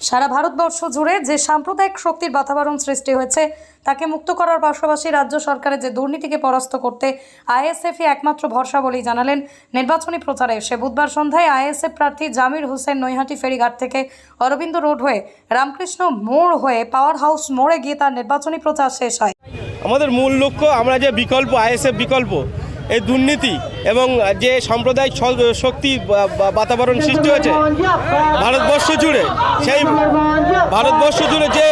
সারা ভারতবর্ষ জুড়ে যে সাম্প্রদায়িক শক্তির বাতাবরণ সৃষ্টি হয়েছে, তাকে মুক্ত করার পাশাপাশি রাজ্য সরকারের যে দুর্নীতিকে পরাস্ত করতে আইএসএফই একমাত্র ভরসা বলেই জানালেন নির্বাচনী প্রচারে। এসে বুধবার সন্ধ্যায় আইএসএফ প্রার্থী জামির হোসেন নৈহাটি ফেরিঘাট থেকে অরবিন্দ রোড হয়ে রামকৃষ্ণ মোড় হয়ে পাওয়ার হাউস মোড়ে গিয়ে তার নির্বাচনী প্রচার শেষ হয়। আমাদের মূল লক্ষ্য, আমরা যে বিকল্প, আইএসএফ বিকল্প এই দুর্নীতি এবং যে সাম্প্রদায়িক শক্তি বাতাবরণ সৃষ্টি হয়েছে ভারতবর্ষ জুড়ে, সেই ভারতবর্ষ জুড়ে যে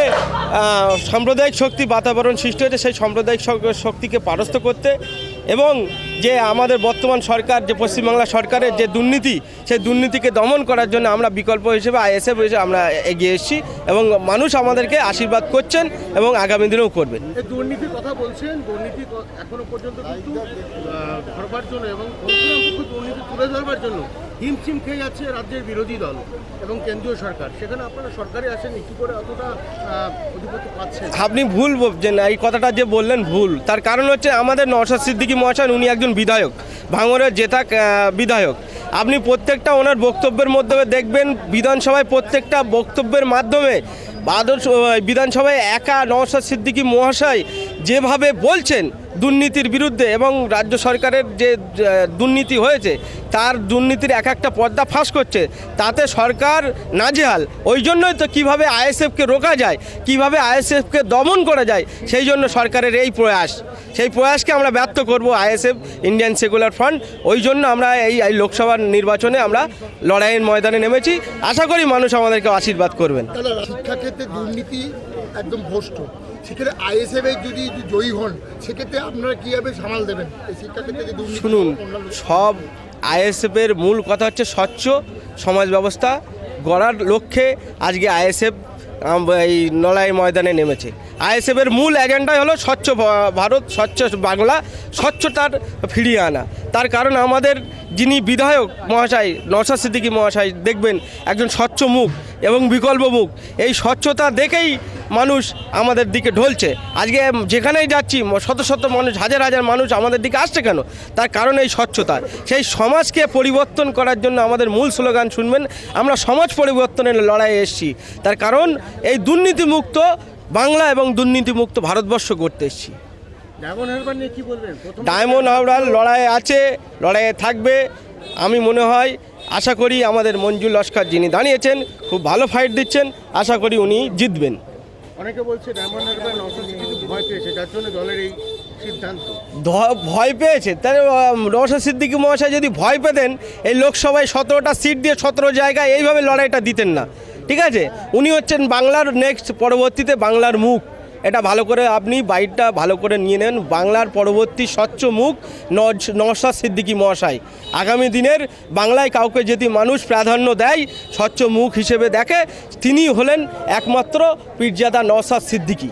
সাম্প্রদায়িক শক্তি, বাতাবরণ সৃষ্টি হয়েছে, সেই সাম্প্রদায়িক শক্তিকে পারস্থ করতে এবং যে আমাদের বর্তমান সরকার, যে পশ্চিমবাংলা সরকারের যে দুর্নীতি, সেই দুর্নীতিকে দমন করার জন্য আমরা বিকল্প হিসেবে, আইএসএফ হিসেবে আমরা এগিয়ে এসেছি এবং মানুষ আমাদেরকে আশীর্বাদ করছেন এবং আগামী দিনেও করবেন। দুর্নীতির কথা বলছেন, দুর্নীতি এখনও পর্যন্ত হিমশিম খেয়ে যাচ্ছে রাজ্যের বিরোধী দল এবং কেন্দ্রীয় সরকার। সেখানে আপনারা সরকারে আসেননি, কি করে অতটা পাচ্ছেন? আপনি ভুল বলছেন এই কথাটা যে বললেন ভুল। তার কারণ হচ্ছে আমাদের নওশাদ সিদ্দিকী মহাশয়, উনি একজন বিধায়ক ভাঙরের জেতা বিধায়ক। আপনি প্রত্যেকটা ওনার বক্তব্যের মধ্যে দেখবেন, বিধানসভায় প্রত্যেকটা বক্তব্যের মাধ্যমে আদর্শ বিধানসভায় একা নওশাদ সিদ্দিকী মহাশয় যেভাবে বলছেন দুর্নীতির বিরুদ্ধে এবং রাজ্য সরকারের যে দুর্নীতি হয়েছে, তার দুর্নীতির এক একটা পর্দা ফাঁস করছে, তাতে সরকার নাজেহাল। ওই জন্যই তো কীভাবে আইএসএফকে রোকা যায়, কীভাবে আইএসএফকে দমন করা যায়, সেই জন্য সরকারের এই প্রয়াস। সেই প্রয়াসকে আমরা ব্যর্থ করব আইএসএফ, ইন্ডিয়ান সেকুলার ফ্রন্ট। ওই জন্য আমরা এই লোকসভার নির্বাচনে আমরা লড়াইয়ের ময়দানে নেমেছি। আশা করি মানুষ আমাদেরকে আশীর্বাদ করবেন। শিক্ষাক্ষেত্রে দুর্নীতি একদম ভ্রষ্ট। সেক্ষেত্রে আইএসএফ যদি জয়ী হন সেক্ষেত্রে আপনারা কীভাবে সামাল দেবেন? শিক্ষাক্ষেত্রে শুনুন সব আইএসএফের মূল কথা হচ্ছে স্বচ্ছ সমাজ ব্যবস্থা গড়ার লক্ষ্যে আজকে আইএসএফ এই নলাই ময়দানে নেমেছে। আইএসএফের মূল এজেন্ডাই হলো স্বচ্ছ ভারত স্বচ্ছ বাংলা স্বচ্ছতার ফিরিয়ে আনা। তার কারণ আমাদের যিনি বিধায়ক মহাশয় নওশাদ সিদ্দিকী মহাশয় দেখবেন একজন স্বচ্ছ মুখ এবং বিকল্প মুখ। এই স্বচ্ছতা দেখেই মানুষ আমাদের দিকে ঢলছে। আজকে যেখানেই যাচ্ছি শত শত মানুষ হাজার হাজার মানুষ আমাদের দিকে আসছে কেন? তার কারণ এই স্বচ্ছতা। সেই সমাজকে পরিবর্তন করার জন্য আমাদের মূল স্লোগান শুনবেন আমরা সমাজ পরিবর্তনের লড়াইয়ে এসেছি। তার কারণ এই দুর্নীতিমুক্ত বাংলা এবং দুর্নীতিমুক্ত ভারতবর্ষ করতে এসেছি। ডায়মন্ড হারবার নিয়ে কি বলবেন? ডায়মন্ড হাওড়ার লড়াইয়ে আছে লড়াইয়ে থাকবে। আমি মনে হয় আশা করি আমাদের মঞ্জু লস্কর যিনি দাঁড়িয়েছেন খুব ভালো ফাইট দিচ্ছেন আশা করি উনি জিতবেন। অনেকে বলছে কিন্তু ভয় পেয়েছে, যার জন্য দলের এই সিদ্ধান্ত। ভয় পেয়েছে। তাহলে নওশাদ সিদ্দিকী মহাশয় যদি ভয় পেতেন, এই লোকসভায় সতেরোটা সিট দিয়ে সতেরো জায়গায় এইভাবে লড়াইটা দিতেন না। ঠিক আছে? উনি হচ্ছেন বাংলার নেক্সট পরবর্তীতে বাংলার মুখ। এটা ভালো করে আপনি বাইকটা ভালো করে নিয়ে নেন। বাংলার পরবর্তী স্বচ্ছ মুখ নওশাদ সিদ্দিকী মহাশয়। আগামী দিনের বাংলায় কাউকে যদি মানুষ প্রাধান্য দেয়, স্বচ্ছ মুখ হিসেবে দেখে তিনি হলেন একমাত্র পীরজাদা নওসাদ সিদ্দিকী।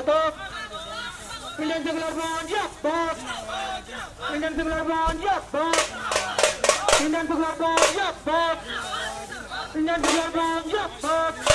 স্বাগত ইন্ডিয়ান সেকুলার ফ্রন্ট জিন্দাবাদ ইন্ডিয়ান সেকুলার ফ্রন্ট জিন্দাবাদ ইন্ডিয়ান সেকুলার ফ্রন্ট জিন্দাবাদ ইন্ডিয়ান সেকুলার ফ্রন্ট জিন্দাবাদ